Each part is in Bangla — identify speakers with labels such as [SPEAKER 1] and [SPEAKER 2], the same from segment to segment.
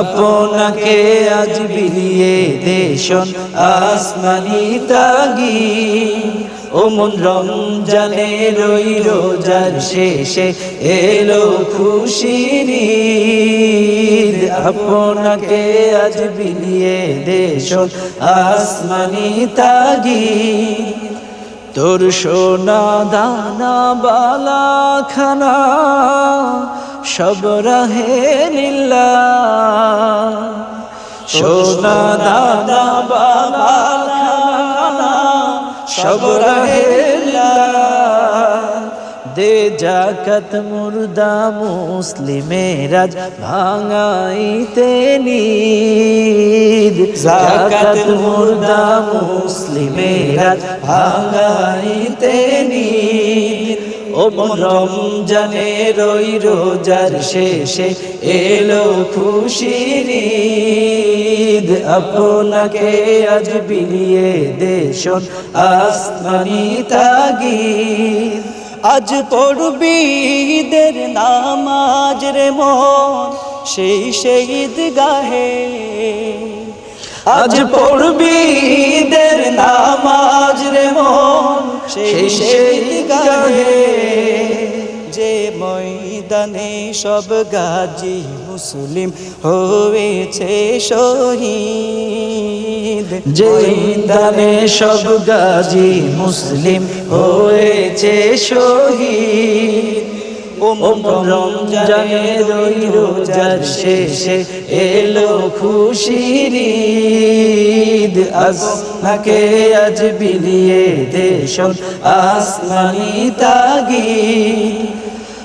[SPEAKER 1] আপনাকে আজ বিলিয়ে দেশন আসমানি তাগিদ। ও মন রমজানের ওই রোজার শেষে এলো খুশির আপনাকে আজ বিলিয়ে দেশ আসমানি তাগি তোর সোনা দানা বালা খানা সব রাহে নীলা। সোনা বালা খানা, সব রাহেলা দে জাকাত মুর্দা মুসলিমেরাজ ভাঙাইতে নিদ জাকাত মুর্দা মুসলিমেরাজ ভাঙাইতে নিদ ও রমজানের ওই রোজার শেষে এলো খুশির ঈদ। আপনাকে আজ বিলিয়ে দেশন আসমানি তাগিদ।
[SPEAKER 2] আজ পড়বি ঈদের নামাজ রে মন সেই শহীদ গাহে
[SPEAKER 1] আজ পড়বি ঈদের নামাজ রে মন
[SPEAKER 2] সেই গাহে যে ময়দানে সব গাজী মুসলিম হয়েছে শহীদ।
[SPEAKER 1] যে দানে সব গাজী মুসলিম হয়েছে শহীদ। রমজানের ওই রোজার শেষে এলো খুশির ঈদ। আসনাকে আজ বিলিয়ে দেশ আসমানি তাগিদ।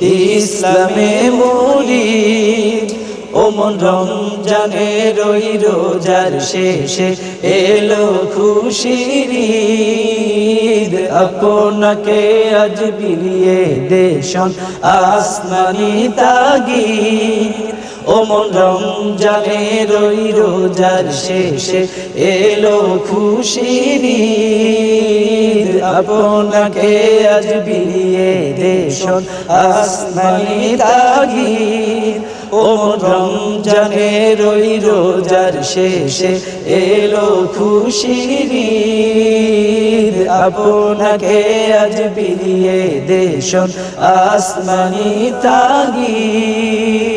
[SPEAKER 1] ইসলামে মরি ও মন রমজানের রই রোজার শেষে এলো খুশির আপনাকে আজ বিলিয়ে দেশন আসমানি তাগিদ। ও মন রমজানের ওই রোজার শেষে এলো খুশির আপনাকে আজ বিলিয়ে দেশন আসমানি তাগিদ। ও রমজানের ওই রোজার শেষে এলো খুশির আপনাকে আজ বিলিয়ে দেশন আসমানি তাগিদ।